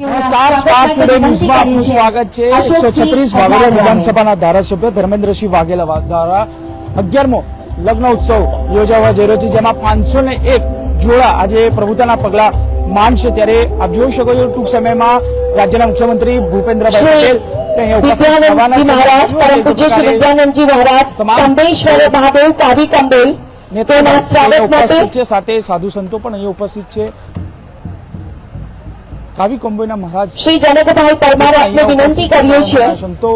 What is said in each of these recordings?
નમસ્કાર spark today ન્યૂઝમાં આપનું સ્વાગત છે. એકસો છત્રીસ વાઘેલા વિધાનસભાના ધારાસભ્ય ધર્મેન્દ્રસિંહ વાઘેલા દ્વારા અગિયારમો લગ્ન ઉત્સવ યોજાવા જઈ રહ્યો છે જેમાં પાંચસો ને એક જોડા આજે પ્રભુતાના પગલા માંડશે ત્યારે આપ જોઈ શકો છો ટૂંક સમયમાં રાજ્યના મુખ્યમંત્રી ભૂપેન્દ્રભાઈ પટેલ સાથે સાધુ સંતો પણ અહીંયા ઉપસ્થિત છે. કાવી કોમ્બોયના મહારાજ શ્રી જનકભાઈ પરમાર આપને વિનંતી કરીએ છીએ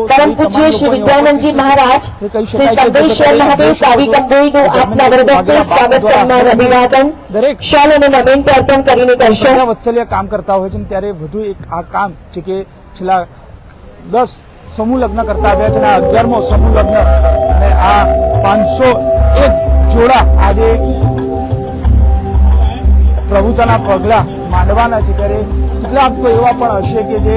પરમ પૂજ્ય શ્રી વિદ્યાનંદજી મહારાજ શ્રી કંબેશ્વર મહાદેવ કાવી કંબોઈનું આપના વરદસ્તે સ્વાગત સન્માન અભિવાદન. દરેક શાલ અને નમેન અર્પણ કરીને કરશો. વત્સલ્ય કામ કરતા હોય છે ત્યારે વધુ એક આ કામ છે કે છેલ્લા દસ સમૂહ લગ્ન કરતા આવ્યા છે અને અગિયારમો સમૂહ લગ્ન અને આ પાંચસો એક જોડા આજે પ્રભુતાના પગલા માંડવાના છે ત્યારે કેટલાક તો એવા પણ હશે કે જે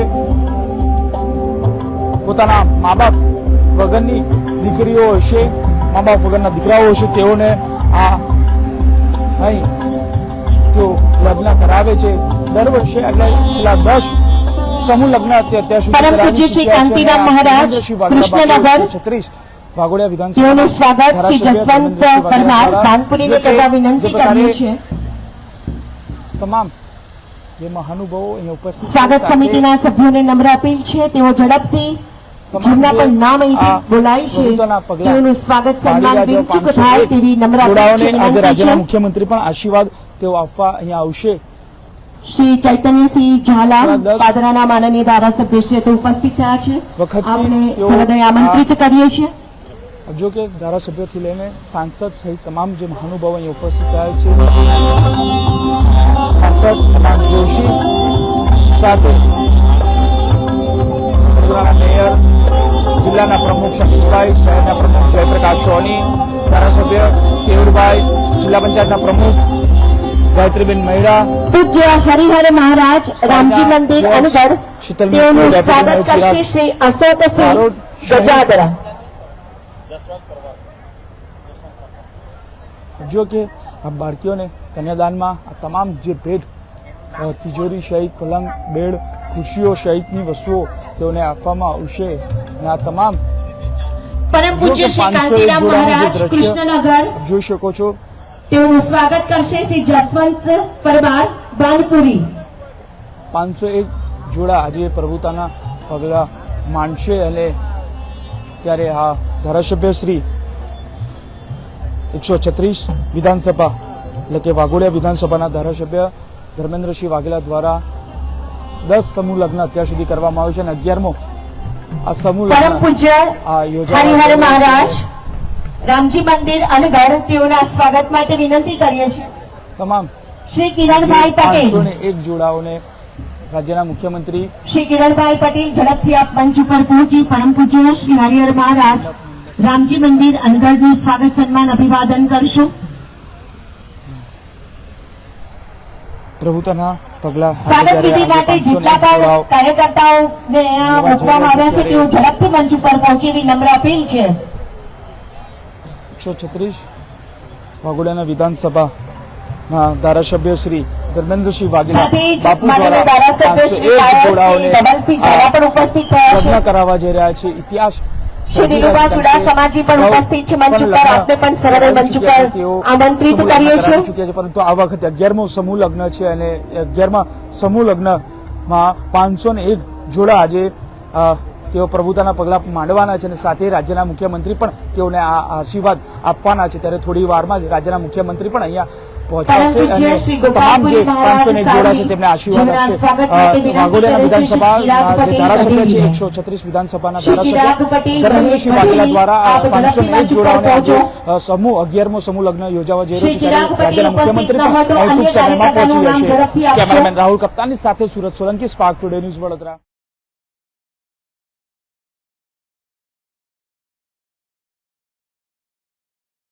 પોતાના મા બાપ વગરની દીકરીઓ હશે મા બાપ વગરના દીકરાઓ હશે તેઓને આ અહીં તેઓ લગ્ન કરાવે છે. દર વર્ષે એટલે છેલ્લા દસ સમૂહ લગ્ન અત્યાર સુધી પરમ પૂજ્ય શ્રી કાંતિરામ મહારાજ, કૃષ્ણનગર, છત્રીસ 136 વાઘોડિયા વિધાનસભા સ્વાગત શ્રી જસવંત પરમાર બાનપુરીને જે કરવા વિનંતી કરીએ છીએ. તમામ જે મહાનુભાવો અહીંયા ઉપસ્થિત સ્વાગત સમિતિના સભ્યોને નમ્ર અપીલ છે. તેઓ ઝડપથી જેમના પણ નામ અહીંથી બોલાય છે તેઓનું સ્વાગત સન્માન બિનચૂક થાય તેવી નમ્ર અપીલ આજે રાજ્યના મુખ્યમંત્રી પણ આશીર્વાદ તેઓ આપવા અહીંયા આવશે. શ્રી ચૈતન્યસિંહ ઝાલા પાદરાના માનનીય ધારાસભ્ય શ્રી તે ઉપસ્થિત થયા છે. આપણે તેઓ આમંત્રિત કરીએ છીએ. જો કે ધારાસભ્યથી લઈને સાંસદ સહિત તમામ જે મહાનુભાવો અહીં ઉપસ્થિત થયા છે સાંસદ જોશી સાથે વડોદરાના મેયર જિલ્લાના પ્રમુખ સતીશભાઈ શહેરના પ્રમુખ જયપ્રકાશ સોની ધારાસભ્ય કેવુરભાઈ જિલ્લા પંચાયતના પ્રમુખ ગાયત્રીબેન મહેરા પૂજ્ય હરિહર મહારાજ રામજી મંદિર અનગઢ શીતલ સ્વાગત કરશે શ્રી અશોકસિંહ ગજાદરા. જો કે આ બાળકીઓને કન્યાદાનમાં આ તમામ જે ભેટ તિજોરી સહિત પલંગ બેડ ખુશીઓ સહિતની વસ્તુઓ તેઓને આપવામાં આવશે અને આ તમામ પરમ પૂજ્ય શ્રી કાંતિરામ મહારાજ કૃષ્ણનગર. જોઈ શકો છો. તેઓનું સ્વાગત કરશે શ્રી જસવંત પરમાર બાનપુરી. પાંચસો એક જોડા આજે પ્રભુતાના પગલા માંડશે અને ત્યારે આ ધારાસભ્ય શ્રી એકસો છત્રીસ વિધાનસભા એટલે કે વાઘોડિયા વિધાનસભાના ધારાસભ્ય ધર્મેન્દ્રસિંહ વાઘેલા દ્વારા દસ સમૂહ લગ્ન અત્યાર સુધી કરવામાં આવ્યું છે અને અગિયારમો આ સમૂહ લગ્ન આ. મહારાજ રામજી મંદિર અને ગૌરવતીઓના સ્વાગત માટે વિનંતી કરીએ છીએ તમામ શ્રી કિરણભાઈ પટેલ એક જોડાઓને રાજ્યના મુખ્યમંત્રી શ્રી કિરણભાઈ પટેલ ઝડપથી આપ મંચ ઉપર પહોંચી પરમ પૂજ્ય શ્રી હરિહર મહારાજ રામજી મંદિર અનગઢનું સ્વાગત સન્માન અભિવાદન કરશું. પ્રભુતાના પગલા સ્વાગત વિધિ માટે જેટલા પણ કાર્યકર્તાઓ મૂકવામાં આવ્યા છે તેઓ ઝડપથી મંચ ઉપર પહોંચી એવી નમ્ર અપીલ છે. એકસો છત્રીસ વાઘોડિયાના વિધાનસભાના ધારાસભ્ય શ્રી ધર્મેન્દ્રસિંહ વાઘેલા બાપુ દ્વારા ધારાસભ્ય શ્રી 501 જોડાઓને ધવલસિંહ ઝાલા પણ ઉપસ્થિત કરાવવા જઈ રહ્યા છે. ઇતિહાસ શ્રી દિલુભા ચુડાસમાજી પણ ઉપસ્થિત છે મંચ ઉપર. આપને પણ સરળ મંચ ઉપર આમંત્રિત કરીએ છીએ. પરંતુ આ વખતે અગિયારમો સમૂહ લગ્ન છે અને અગિયારમા સમૂહ લગ્નમાં પાંચસો ને એક જોડા આજે તેઓ પ્રભુતાના પગલા માંડવાના છે અને સાથે રાજ્યના મુખ્યમંત્રી પણ તેઓને આ આશીર્વાદ આપવાના છે ત્યારે થોડી વારમાં જ રાજ્યના મુખ્યમંત્રી પણ અહીંયા પૂજ્ય અને તમામ જે પાંચસો ને જોડા છે તેમને આશીર્વાદ આપશે. વાઘોડિયાના ચિરાગ જે ધારાસભ્ય છે એકસો છત્રીસ વિધાનસભાના ધારાસભ્ય. ધર્મેન્દ્રસિંહ વાઘેલા દ્વારા પાંચસો ને એક જોડાઓને આજે સમૂહ અગિયારમો સમૂહ લગ્ન યોજાવા જઈ રહ્યો છે ત્યારે રાજ્યના મુખ્યમંત્રી પણ ટૂંક સમયમાં પહોંચી જશે કેમેરામેન રાહુલ કપ્તાની સાથે Surat Solanki spark today news Vadodara.